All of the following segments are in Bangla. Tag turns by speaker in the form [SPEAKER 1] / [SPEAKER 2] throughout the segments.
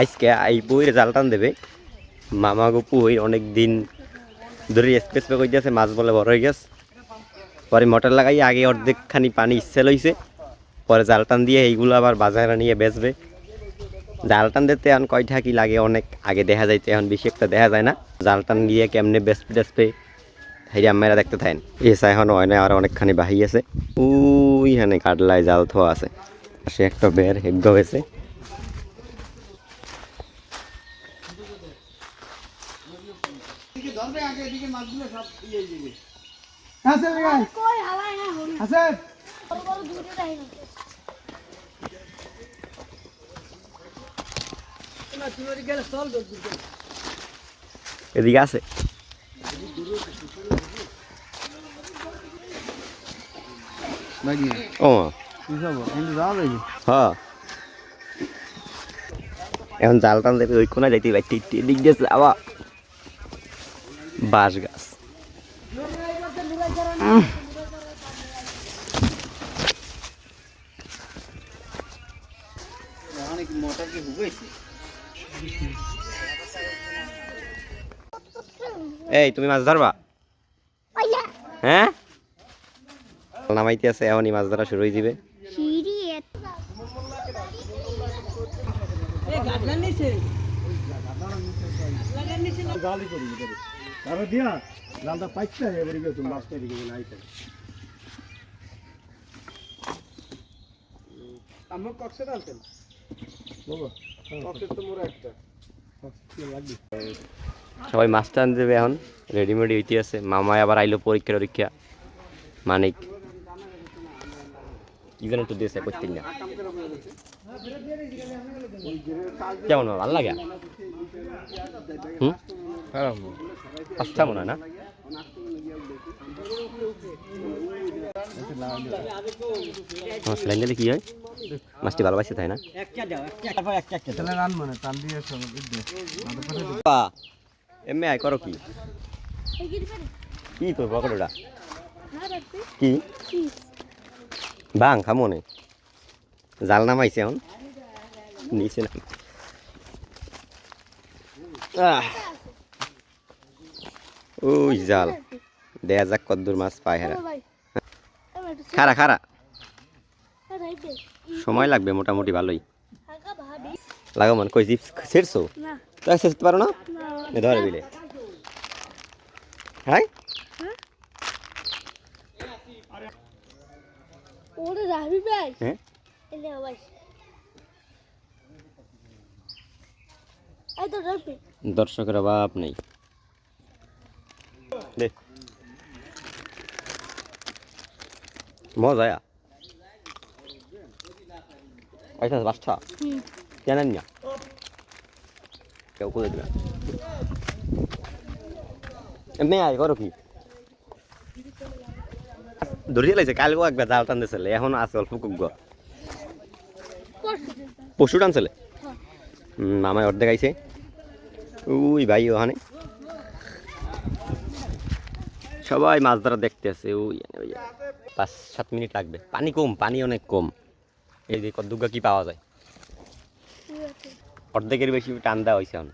[SPEAKER 1] আজকে এই পুইয়ের জাল টান দেবে। মামা গো পুই অনেক দিন ধরে স্পেস পে করতেছে মাছ বলে বড় হয়ে গেছে। পরে মোটর লাগাই, আগে অর্ধেকখানি পানি ইচ্ছে লইছে। পরে জাল টান দিয়ে এইগুলো আবার বাজারে নিয়ে বেচবে। জাল টান দিতে এখন কয়টা কি লাগে, অনেক আগে দেখা যাইতে, এখন বেশি একটা দেখা যায় না। জাল টান দিয়ে কেমনে বেসপে টেসপে হেরি আম্মাইরা দেখতে থাকেন। এসা এখন হয় না আর অনেকখানি বাহি আছে উইখানে কাটলায় জাল থোয়া আছে। সে একটা বের হেগ্য হয়েছে।
[SPEAKER 2] আছে ভাই।
[SPEAKER 3] কই হালাই না হরি
[SPEAKER 2] আছে
[SPEAKER 3] বড় বড় দূরে রাই না।
[SPEAKER 1] এদিকে আছে।
[SPEAKER 2] কিন্তু যাওয়া যাবে
[SPEAKER 1] হ্যাঁ। এখন জাল টান ওই কোনায় যাইতে দিক দিয়ে যাওয়া। বাঁশ গাছ এই তুমি মাছ ধরবা? হ্যাঁ? নামাইতে আছে এখনই মাছ ধরা শুরু হয়ে যাবে।
[SPEAKER 3] সিরি
[SPEAKER 2] জালি করি ভিতরে তারপর দিয়া জালটা পাইছে এবারে গিয়ে তুমি মাছটা এদিকে গেলে আইতে। আমার কক্সে ডালতেন বাবা কক্সের তো মোর একটা।
[SPEAKER 1] সবাই মাছ টান দেবে এখন। রেডিমেড হইতে আছে। মামায় আবার আইলো পরীক্ষা টরীক্ষা মানিক কি যেন একটু দিয়েছে করতেন না। কেমন ভালো লাগে? হুম? আচ্ছা মনে হয় না। মাছ লাইন দিলে কি হয়? মাছটি ভালোবাসে, তাই না?
[SPEAKER 2] মানে
[SPEAKER 1] এমনি আয়, করো কি? কি তোর
[SPEAKER 3] না
[SPEAKER 1] কি? বাং খামনে জাল নামাইছে এখন। নিচে নাম। ওই জাল। দেয়া যাক কদ্দুর মাছ পায় হেরা। খারা খারা। সময় লাগবে মোটামুটি ভালোই।
[SPEAKER 3] হালকা ভাবি
[SPEAKER 1] লাগো মানে কই জিপস ছেড়ছো?
[SPEAKER 3] না।
[SPEAKER 1] তো ছেড়তে পারো না? ধরে বিলে হ্যাঁ
[SPEAKER 3] ওরে রাবি ভাই।
[SPEAKER 1] হ্যাঁ
[SPEAKER 3] এলে ভাই এই তো রাবি
[SPEAKER 1] দর্শকের অভাব নেই। দে। মজা আচ্ছা বাচ্চা। জানেন না কেউ করে দিবে এমনি আয় করো কি? ধরিয়ে লাগছে কালকেও একবার জাল টান দিয়েছিল এখন আছে অল্প কুক পশু টানছিলে? মামায় অর্ধেক আইছে। ওই ভাই ওখানে। সবাই মাছ ধরা দেখতে আছে ওই পাঁচ, সাত মিনিট লাগবে। পানি কম, পানি অনেক কম। এই যে কদ্দুগা কি পাওয়া যায়। অর্ধেকের বেশি ঠান্ডা হয়েছে এখন।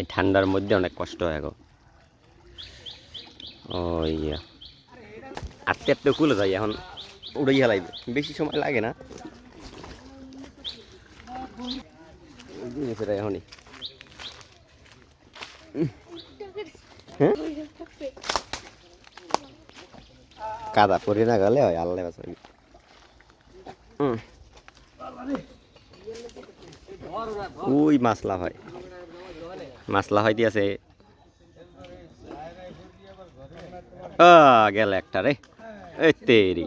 [SPEAKER 1] এই ঠান্ডার মধ্যে অনেক কষ্ট হয় এখন। ও ইয়া আটতে আটতে খুলে যায় এখন, উড়েই হেলাইবে বেশি সময় লাগে না। এখনই। হ্যাঁ? কাদা পরে না গেলে হয়, আল্লাহ বাঁচাবি। ওই মাছলা হয়। মাছলা হয় দিয়েছে। গেল একটা রে। তেরি।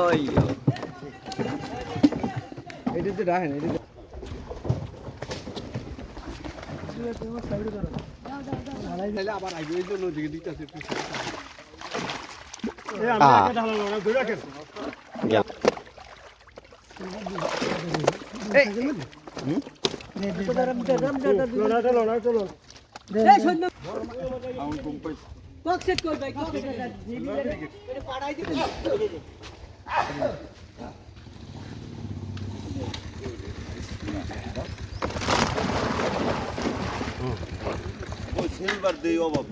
[SPEAKER 2] ওই এদিকে রাখেন তাহলে আবার আগে ওই জন্য দিকে
[SPEAKER 1] গেল
[SPEAKER 2] আমার ঘুম পাই
[SPEAKER 4] ওই সিলভার দেই অভাব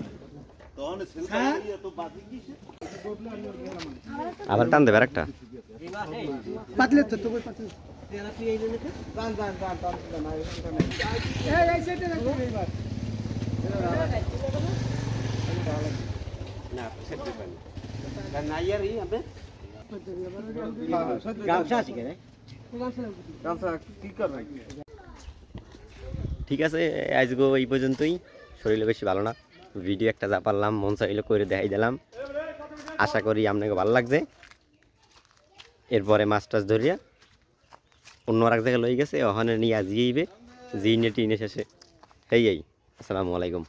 [SPEAKER 4] তখন সিলভার দিয়ে তো বাকি কিসে
[SPEAKER 1] আবার টান দেবে একটা
[SPEAKER 2] পাতলে তো তুমি পাতলে।
[SPEAKER 1] ঠিক আছে আজকে এই পর্যন্তই। শরীরে বেশি ভালো না। ভিডিও একটা যা পারলাম, মন চাইলে করে দেখাই দিলাম। আশা করি আপনাকে ভালো লাগছে। এরপরে মাছ টাছ ধরিয়া অন্য আর এক জায়গায় লই গেছে, ওখানে নিয়ে আজিয়েইবে জি নেটি টিনে শেষে এই, আসসালামু আলাইকুম।